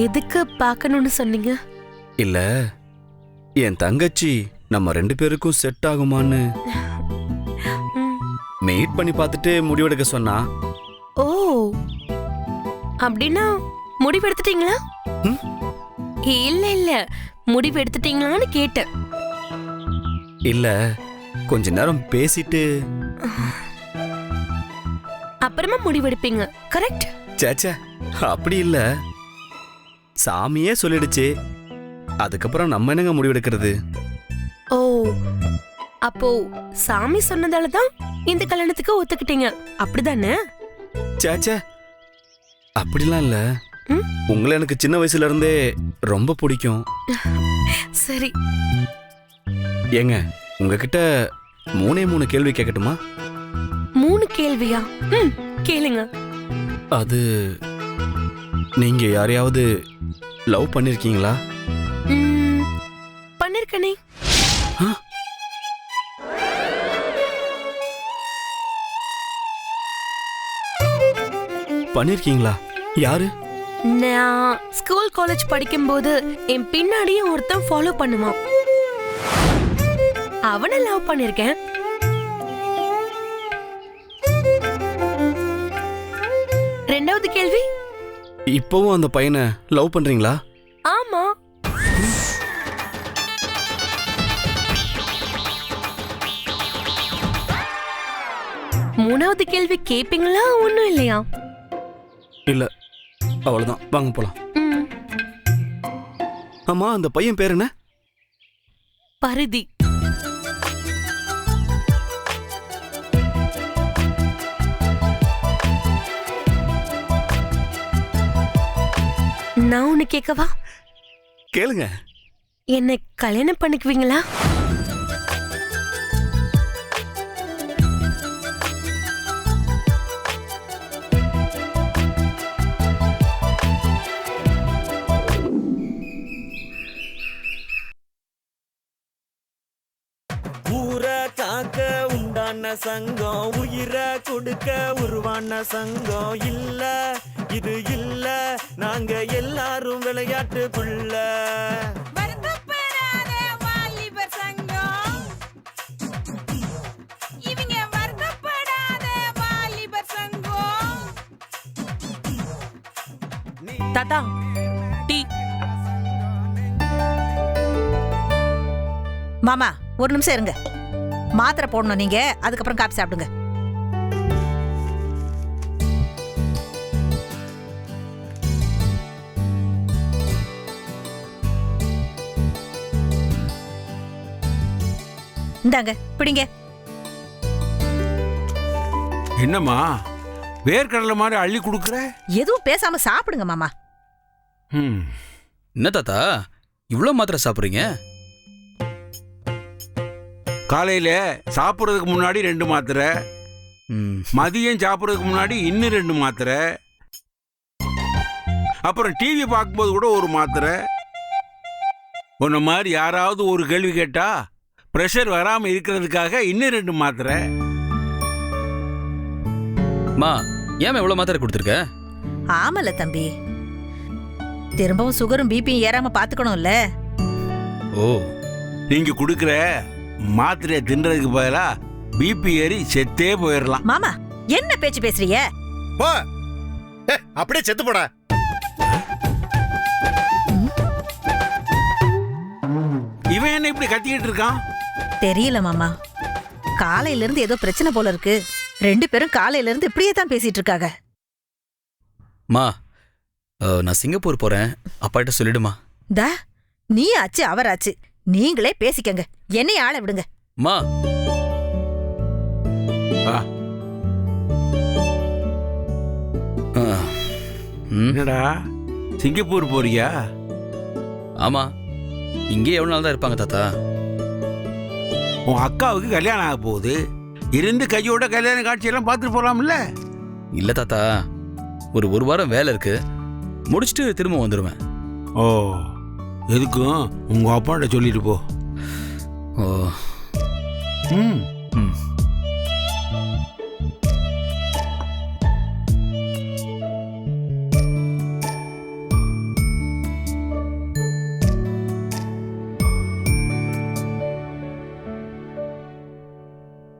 எதுக்கு பார்க்கணும்னு சொன்னீங்க? இல்ல என் தங்கச்சி நம்ம ரெண்டு பேருக்கும் செட் ஆகுமான்னு. மீட் பண்ணி பார்த்துட்டு முடிவெடுக்க சொன்னா. ஓ அப்படின்னா முடிவு எடுத்துட்டீங்களா? இல்ல இல்ல முடிவு எடுத்துட்டீங்களான்னு கேட்டேன். இல்ல கொஞ்ச நேரம் பேசிட்டு. அப்புறமா முடிவெடுப்பீங்க கரெக்ட் சேச்சே அப்படி இல்ல. சாமியே சொல்லிடுச்சு. அதுக்கப்புறம் நம்ம என்னங்க முடிவெடுக்கிறது? ஓ அப்போ சாமி சொன்னதால தான் இந்த கல்யாணத்துக்கு ஒத்துக்கிட்டீங்க. அப்படிதானே? சேச்சே அப்படிலாம் இல்ல. ம்? உங்களை எனக்கு சின்ன வயசுல இருந்தே ரொம்ப பிடிக்கும். சரி. ஏங்க உங்ககிட்ட மூணே மூணு கேள்வி கேட்கட்டுமா? மூணு கேள்வியா? ம் கேளுங்க. அது நீங்க யாரையாவது லவ் பண்ணிருக்கீங்களா? பண்ணிருக்கனே. பண்ணிருக்கீங்களா? யாரு? நான் ஸ்கூல் காலேஜ் படிக்கும்போது என் பின்னாடியே ஒருத்தன் ஃபாலோ பண்ணுவான். அவனை லவ் பண்ணிருக்கேன். ரெண்டாவது கேள்வி? இப்பவும் அந்த பையனை லவ் பண்றீங்களா? ஆமா. மூணாவது கேள்வி கேப்பீங்களா? ஒண்ணும் இல்லையா? இல்ல. அவ்வளவுதான். வாங்க போலாம். ஆமா அந்த பையன் பேர் என்ன? பரிதி. நான் ஒண்ணு கேட்கவா கேளுங்க. என்னை கல்யாணம் பண்ணிக்குவீங்களா? ஊரை காக்க உண்டான சங்கம் உயிரை கொடுக்க உருவான சங்கம் இல்ல. இது இல்ல. நாங்க எல்லாரும் விளையாட்டு புள்ள தாத்தா டீ. மாமா ஒரு நிமிஷம் இருங்க. மாத்திரை போடணும் நீங்க. அதுக்கப்புறம் காப்பி சாப்பிடுங்க. இந்தாங்க பிடிங்க என்னம்மா வேர்க்கடலை மாதிரி அள்ளி கொடுக்குற? எதுவும் பேசாம சாப்பிடுங்க மாமா. ம். என்ன தாத்தா இவ்வளவு மாத்திரை சாப்பிடுறீங்க? காலையில சாப்பிட்றதுக்கு முன்னாடி ரெண்டு மாத்திரை. ம், மதியம் சாப்பிட்றதுக்கு முன்னாடி இன்னும் ரெண்டு மாத்திரை. அப்புறம் டிவி பார்க்கும்போது கூட ஒரு மாத்திரை. உன்ன மாதிரி யாராவது ஒரு கேள்வி கேட்டா ப்ரெஷர் வராம இருக்கிறதுக்காக இன்னும் ரெண்டு மாத்திரை. மா ஏன் இவ்வளவு மாத்திரை கொடுத்துருக்க? ஆமல தம்பி. திரும்பவும் சுகரும் பிபியும் ஏறாம பாத்துக்கணும்ல. ஓ. நீங்க கொடுக்குற மாத்திரையை தின்றதுக்கு பதிலா பிபி ஏறி செத்தே போயிடலாம் மாமா என்ன பேச்சு பேசுறீங்க? போ. ஏ, அப்படியே செத்து போடா. இவன் என்ன இப்படி கத்திக்கிட்டு இருக்கான்? தெரியல மாமா. காலையில இருந்து ஏதோ பிரச்சனை போல இருக்கு. ரெண்டு பேரும் காலையில இருந்து இப்படியே தான் பேசிட்டு இருக்காங்க. மா அஹ், நான் சிங்கப்பூர் போறேன். அப்பாட்ட சொல்லிடுமா? தா நீ ஆச்சு அவராச்சு நீங்களே பேசிக்கங்க. என்னைய ஆள விடுங்க. மா. ஆ. அஹ், ம், என்னடா? சிங்கப்பூர் போறியா? ஆமா. இங்கே எவ்வளவு நாள் தான் இருப்பாங்க தாத்தா? உன் அக்காவுக்கு கல்யாணம் ஆக போகுது. இருந்து கையோட கல்யாண காட்சியெல்லாம் பார்த்துட்டு போலாம்ல? இல்ல தாத்தா. ஒரு ஒரு வாரம் வேலை இருக்கு. முடிச்சுட்டு திரும்ப வந்துடுவேன் ஓ எதுக்கும்? உங்க அப்பாட்ட சொல்லிட்டு போ. ஓ. ம். ம்.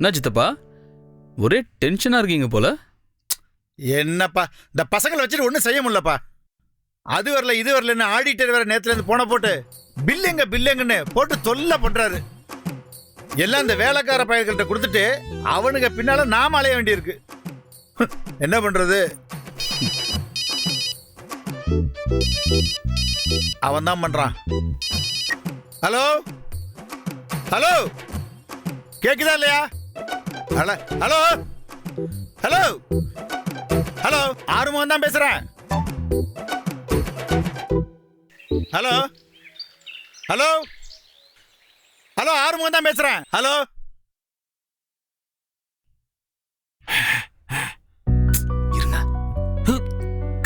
என்ன சித்தப்பா? ஒரே டென்ஷனாக இருக்கீங்க போல. என்னப்பா இந்த பசங்களை வச்சுட்டு ஒன்றும் செய்ய முடியலப்பா. அது வரல இது வரலன்னு ஆடிட்டர் வேற நேத்துல இருந்து போன போட்டு பில்லுங்க பில்லுங்கன்னு போட்டு தொல்லை பண்றாரு. எல்லாம் இந்த வேலைக்கார பையன்கிட்ட கொடுத்துட்டு அவனுங்க பின்னால நாம அலைய வேண்டியிருக்கு. என்ன பண்றது? அவன் தான் பண்றான். ஹலோ? ஹலோ? கேக்குதா இல்லையா? Hello hello? Hello? Hello? Arumugam தான் பேசுறேன். ஹலோ? ஹலோ? ஹலோ ஆறுமுகம் தான் பேசுறேன். ஹலோ? இருங்க.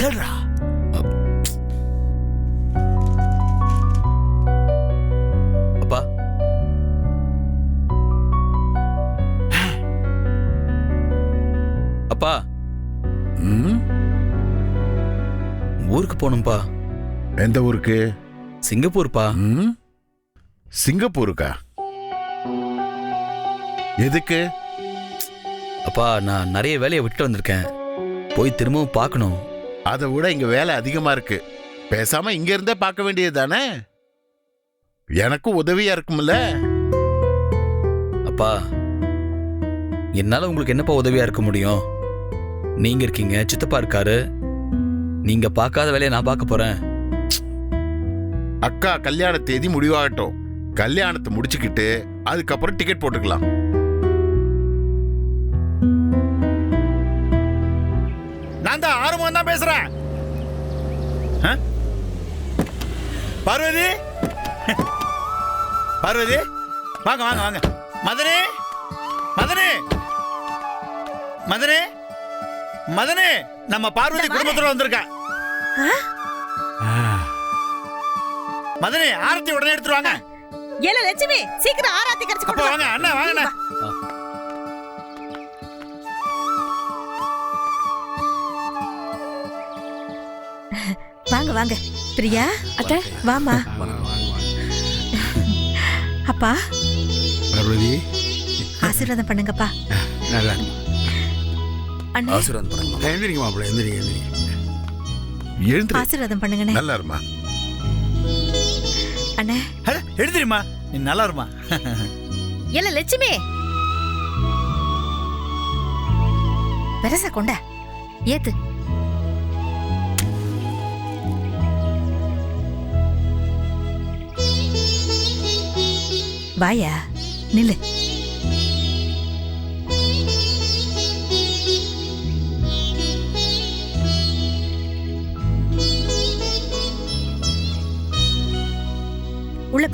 கேள்றா அப்பா ம்? ஊருக்கு போகணும்ப்பா எந்த ஊருக்கு? சிங்கப்பூர்ப்பா. ம்? சிங்கப்பூருக்கா? எதுக்கு? அப்பா நான் நிறைய வேலையை விட்டு வந்திருக்கேன். போய் திரும்பவும் பார்க்கணும். அதை விட இங்க வேலை அதிகமா இருக்கு. பேசாம இங்க இருந்தே பார்க்க வேண்டியது தானே எனக்கும் உதவியா இருக்கும்ல? அப்பா என்னால உங்களுக்கு என்னப்பா உதவியா இருக்க முடியும்? நீங்க இருக்கீங்க சித்தப்பா இருக்காரு. நீங்க பார்க்காத வேலையை நான் பார்க்க போறேன். அக்கா கல்யாண தேதி முடிவாகட்டும். கல்யாணத்தை முடிச்சுக்கிட்டு அதுக்கப்புறம் டிக்கெட் போட்டுக்கலாம். நான் தான் ஆறுமுகம் தான் பேசுறேன். ஆ? பார்வதி? பார்வதி? வாங்க வாங்க வாங்க. மதனே? மதனே? மதனே? மதனே நம்ம பார்வதி குடும்பத்தோட வந்திருக்கா. மதனே ஆரத்தி உடனே எடுத்துட்டு வாங்க. ஏல லட்சுமி சீக்கிரம் ஆராத்தி கரைச்சு அப்பா வாங்க அண்ணா வாங்க அண்ணா. வாங்க வாங்க. பிரியா அத்தை. வாமா அப்பா. பார்வதி. ஆசீர்வாதம் பண்ணுங்கப்பா. நல்லா அண்ணே. எந்திரிங்க மாப்பிள்ள எந்திரிங்க எந்திரிங்க. எழுந்து ஆசீர்வாதம் பண்ணுங்கண்ணே. நல்லா இருமா அண்ணே. அட, எடுத்துருமா நீ நல்லா இருமா ஏல லட்சுமி. பெருசா கொண்ட. ஏத்து. வாயா நில்லு.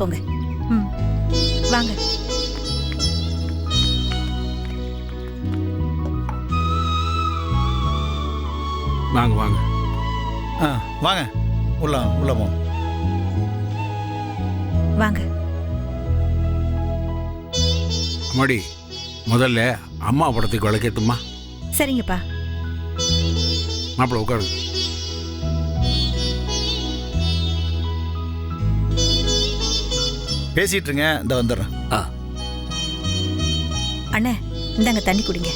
போங்க. ம். வாங்க. வாங்க வாங்க. ஆ, வாங்க. உள்ள உள்ள போ. வாங்க. அம்மாடி முதல்ல அம்மா படத்துக்கு விளக்கேத்துமா சரிங்கப்பா. மாப்பிள்ள உட்காருங்க. பேசிட்டு இருங்க இந்த வந்துடுறேன். அண்ணே இந்தாங்க தண்ணி குடிங்க.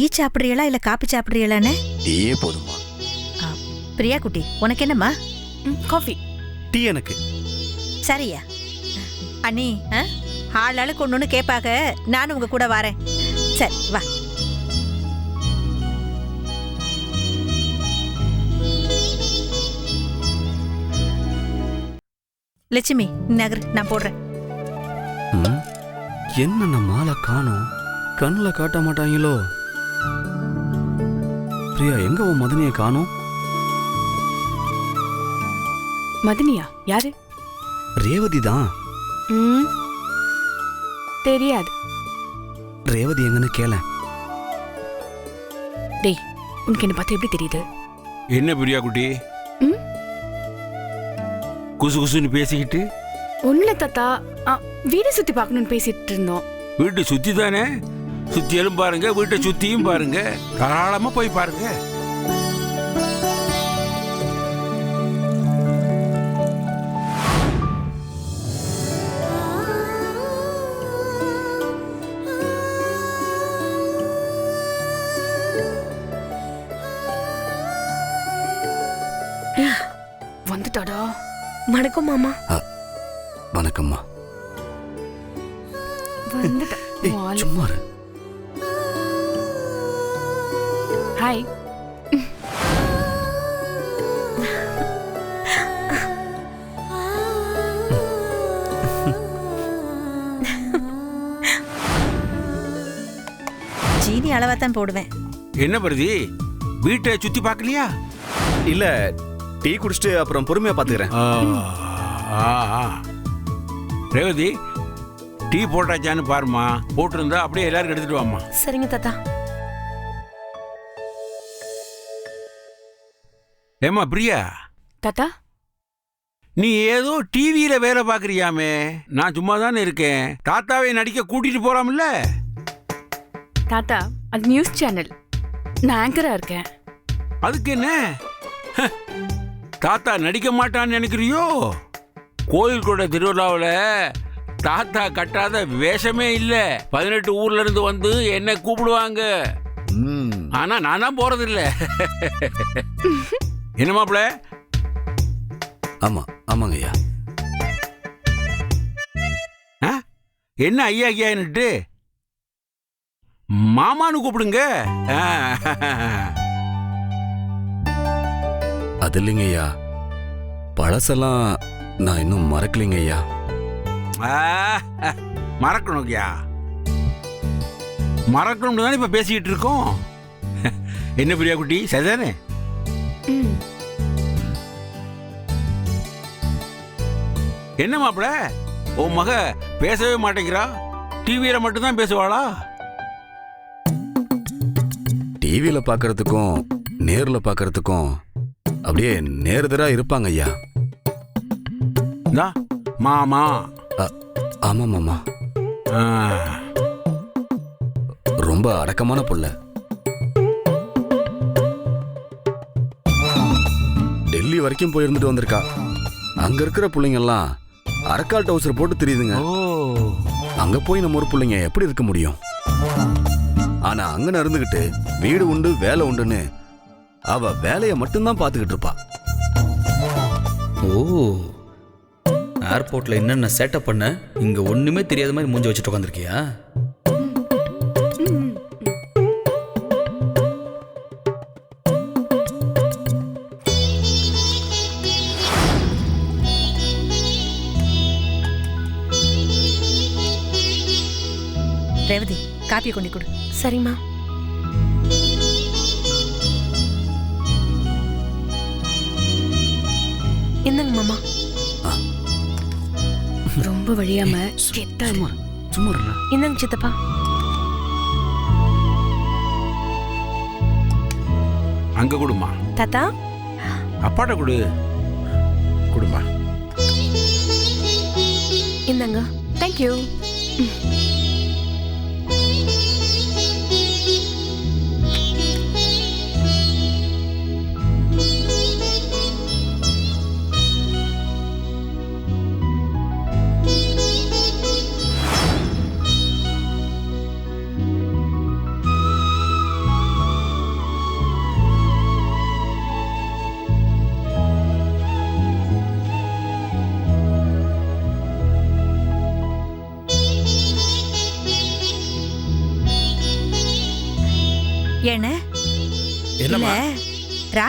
டீ சாப்பிடுறீங்களா இல்ல காப்பி சாப்பிடுறீங்களாண்ணே டீயே போதுமா பிரியா குட்டி உனக்கு என்னம்மா? காஃபி டீ எனக்கு. சரியா. அண்ணி? ஆள் ஆளுக்கு ஒன்று கேட்பாக நானும் உங்க கூட வரேன். சரி வா. லட்சுமி நகர் நான் போடுறேன். ம், என்ன மாலை காணோம்? கண்ணில் காட்ட மாட்டாங்களோ? பிரியா எங்க உன் மதனியை காணோம்? மதினியா? யாரு? ரேவதி தான். ம். தெரியாது. ரேவதி எங்கன்னு கேள. டேய் உனக்கு என்ன பார்த்து எப்படி தெரியுது? என்ன பிரியா குட்டி? ம்? குசு குசுன்னு பேசிக்கிட்டு? ஒண்ணுல தாத்தா. ஆ, வீடு சுத்தி பார்க்கணும்னு பேசிட்டு இருந்தோம். வீட்டை சுத்தி தானே? சுத்தியலும் பாருங்க வீட்டை சுத்தியும் பாருங்க. தாராளமா போய் பாருங்க. சீனி அளவா தான் போடுவேன். என்ன பருதி? வீட்டை சுத்தி பார்க்கலையா? இல்ல டீ குடிச்சிட்டு அப்புறம் பொறுமையா பாத்துக்கிறேன். ஆ, ஆ, ஆ. ரேவதி டீ போட்டாச்சான்னு பாருமா போட்டிருந்தா அப்படியே எல்லாரும் எடுத்துட்டு வாம்மா. சரிங்க தாத்தா. ஏம்மா பிரியா? தாத்தா? நீ ஏதோ டிவியில வேலை பார்க்கறியாமே. நான் சும்மா தானே இருக்கேன். தாத்தாவை நடிக்க கூட்டிட்டு போறாம்ல தாத்தா அது நியூஸ் சேனல் நான் ஆங்கரா இருக்கேன். அதுக்கு என்ன தாத்தா நடிக்க மாட்டான்னு நினைக்கிறியோ? கோயில் கூட திருவிழாவில் தாத்தா கட்டாத வேஷமே இல்ல. பதினெட்டு ஊர்ல இருந்து வந்து என்ன கூப்பிடுவாங்க. ம். ஆனா நான் தான் போறது இல்ல என்ன மாப்பிள? ஆமா ஆமாங்க ஐயா. என்ன ஐயா ஐயான்னுட்டு மாமான்னு கூப்பிடுங்க. அது இல்லைங்க ஐயா. பழசெல்லாம் நான் இன்னும் மறக்கலைங்க ஐயா. ஆ, மறக்கணும் ஐயா. மறக்கணும்னு தானே இப்ப பேசிக்கிட்டு இருக்கோம். என்ன பிரியா குட்டி சரிதானே? என்ன மாப்பிள? உன் மக பேசவே மாட்டேங்கிறா. டிவியில மட்டும்தான் பேசுவாளா? டிவியில பார்க்கறதுக்கும் நேர்ல பார்க்கறதுக்கும் அப்படியே நேர்தரா இருப்பாங்க ஐயா. மாமா. ஆமா மாமா. ரொம்ப அடக்கமான புள்ள. டெல்லி வரைக்கும் போய் இருந்துட்டு வந்திருக்கா. அங்க இருக்கிற பிள்ளைங்க எல்லாம் அரக்கால் டவுசர் போட்டு தெரியுதுங்க. ஓ. அங்க போய் நம்ம ஒரு பிள்ளைங்க எப்படி இருக்க முடியும்? ஆனா அங்க இருந்துகிட்டு வீடு உண்டு வேலை உண்டுன்னு அவ வேலையை மட்டும்தான் பார்த்துக்கிட்டு இருப்பா. ஓ ஏர்போர்ட்ல என்னென்ன சேட்டப் பண்ண? இங்க ஒண்ணுமே தெரியாத மாதிரி மூஞ்சி வச்சுட்டு உட்காந்துருக்கியா ரேவதி காப்பி கொண்டு கொடு. சரிம்மா. என்னங்க மாமா? ரொம்ப வழியாம கெத்தாரு சும்மா. என்னங்க சித்தப்பா? அங்க கொடுமா தாத்தா? அப்பாட்ட கொடு. கொடுமா இந்தாங்க தேங்க்யூ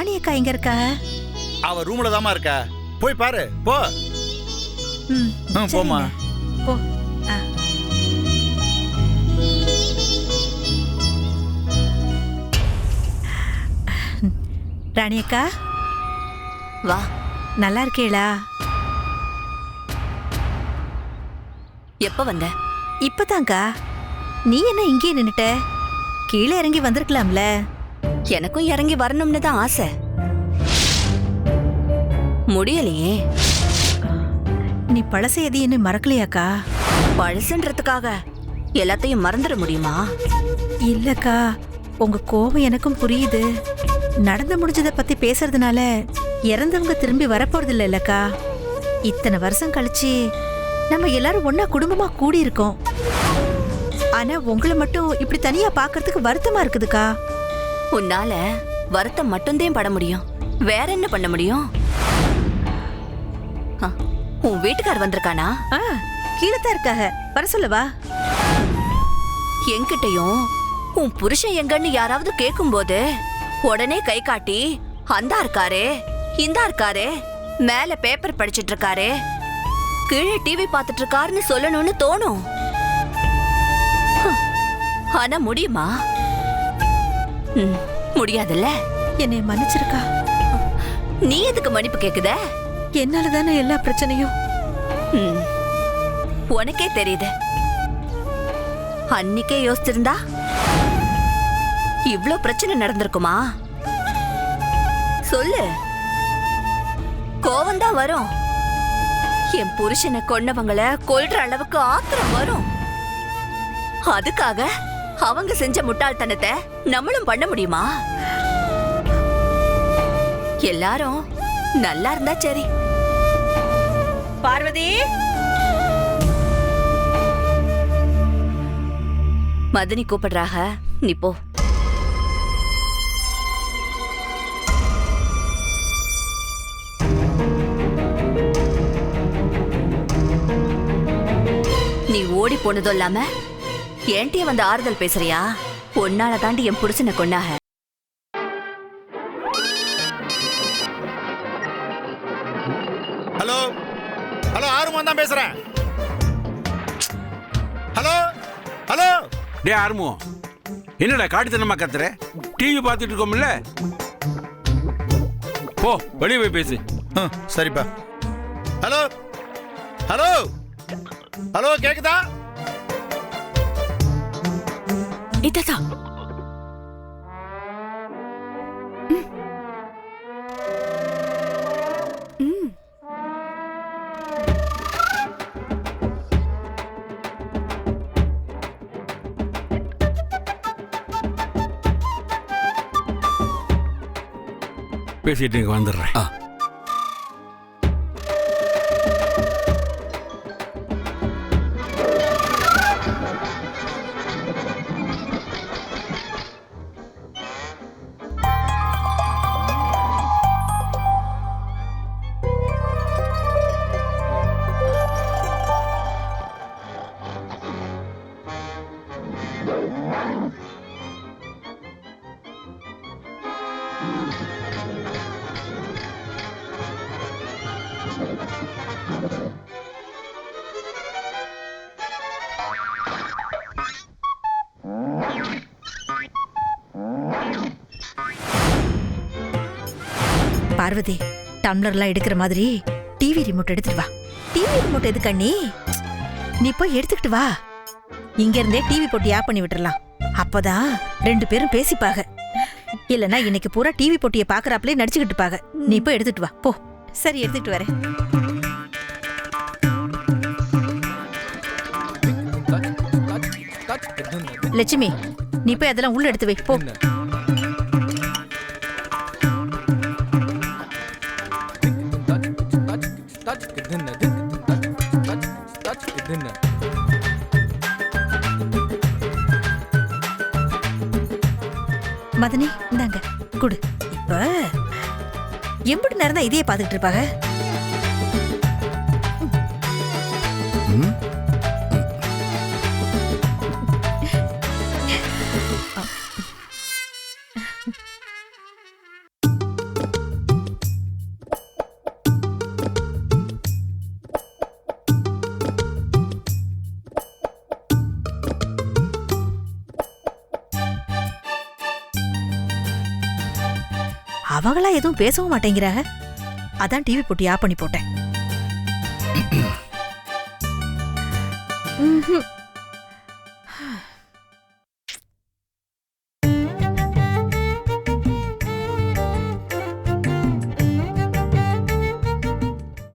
ராணி அக்கா எங்க இருக்கா? அவ ரூம்ல தாமா இருக்கா. போய் பாரு போ. ம், ம், போம்மா. சரிங்க. போ. ஆ. ராணி அக்கா வா. நல்லா இருக்கேளா? எப்ப வந்த? இப்பதான்க்கா. நீ என்ன இங்கேயே நின்னுட்ட? கீழே இறங்கி வந்திருக்கலாம்ல. எனக்கும் இறங்கி வரணும்னு தான் ஆசை. முடியலையே. நீ பழச எதையும் மறக்கலையாக்கா? பழசுன்றதுக்காக எல்லாத்தையும் மறந்துட முடியுமா? இல்லக்கா உங்க கோபம் எனக்கும் புரியுது. நடந்து முடிஞ்சதை பத்தி பேசுறதுனால இறந்தவங்க திரும்பி வரப்போறது இல்லக்கா. இத்தனை வருஷம் கழிச்சு நம்ம எல்லாரும் ஒண்ணா குடும்பமா கூடி இருக்கோம் ஆனா உங்களை மட்டும் இப்படி தனியா பார்க்கிறதுக்கு வருத்தமா இருக்குதுக்கா? உன்னால வருத்தம் மட்டும்தான் பட முடியும். வேற என்ன பண்ண முடியும்? உன் வீட்டுக்கார் வந்திருக்கானா? கீழே தான் இருக்காக. வர சொல்லவா? என்கிட்டயும் உன் புருஷன் எங்கன்னு யாராவது கேட்கும்போது உடனே கை காட்டி அந்தா இருக்காரே இந்தா இருக்காரே மேல பேப்பர் படிச்சிட்டு இருக்காரே கீழே டிவி பார்த்துட்டு இருக்காருன்னு சொல்லணும்னு தோணும். ஆனா முடியுமா? முடியாதுல்ல? என்னை மன்னிச்சிருக்கா? நீ எதுக்கு மன்னிப்பு கேக்குத? என்னால தானே எல்லா பிரச்சனையும்? உனக்கே தெரியுது. அன்னிக்கே யோசிச்சிருந்தா? இவ்ளோ பிரச்சனை நடந்திருக்குமா? சொல்லு. கோவம்தான் வரும். என் புருஷனை கொன்னவங்கள கொல்ற அளவுக்கு ஆத்திரம் வரும். அதுக்காக அவங்க செஞ்ச முட்டாள்தனத்தை நம்மளும் பண்ண முடியுமா? எல்லாரும் நல்லா இருந்தா சரி. பார்வதி! மதனி கூப்பிடுறாக நீ போ. நீ ஓடி போனதும் இல்லாம ஏன்ட்டிய வந்து ஆறுதல் பேசுறியா? பொன்னால தாண்டி என் புருஷனை கொன்னாக. ஹலோ? ஹலோ ஆறுமான் தான் பேசுறேன். ஹலோ? ஹலோ? டே ஆர்மோ என்னடா காட்டுத்தனமா கத்துற? டிவி பார்த்துட்டு இருக்கோம்ல? போ வெளியே போய் பேசு. சரிப்பா. ஹலோ? ஹலோ? ஹலோ கேக்குதா? இததான் பேசிட்டு இங்க வந்துடுறேன். பார்வதி டம்ளர்லாம் எடுக்கிற மாதிரி டிவி ரிமோட் எடுத்துட்டு வா டிவி ரிமோட் எது கண்ணி நீ போய் எடுத்துக்கிட்டு வா இங்க இருந்தே டிவி போட்டு ஆப் பண்ணி விட்டுறலாம் அப்பதான் ரெண்டு பேரும் பேசிப்பாக இல்லனா இன்னைக்கு பூரா டிவி போட்டிய பாக்குறாப்லயே நடிச்சுக்கிட்டு பாக நீ போய் எடுத்துட்டு வா போ சரி எடுத்துட்டு வரேன் லட்சுமி நீ போய் அதெல்லாம் உள்ள எடுத்து வை போ மதனி இந்தாங்க குடு. இப்ப எம்பிட்டு நேரம் தான் இதையே பார்த்துக்கிட்டு இருப்பாங்க. அவங்களா எதுவும் பேசவும் மாட்டேங்கிற. அதான் டிவி போட்டு ஆஃப் பண்ணி போட்டேன்.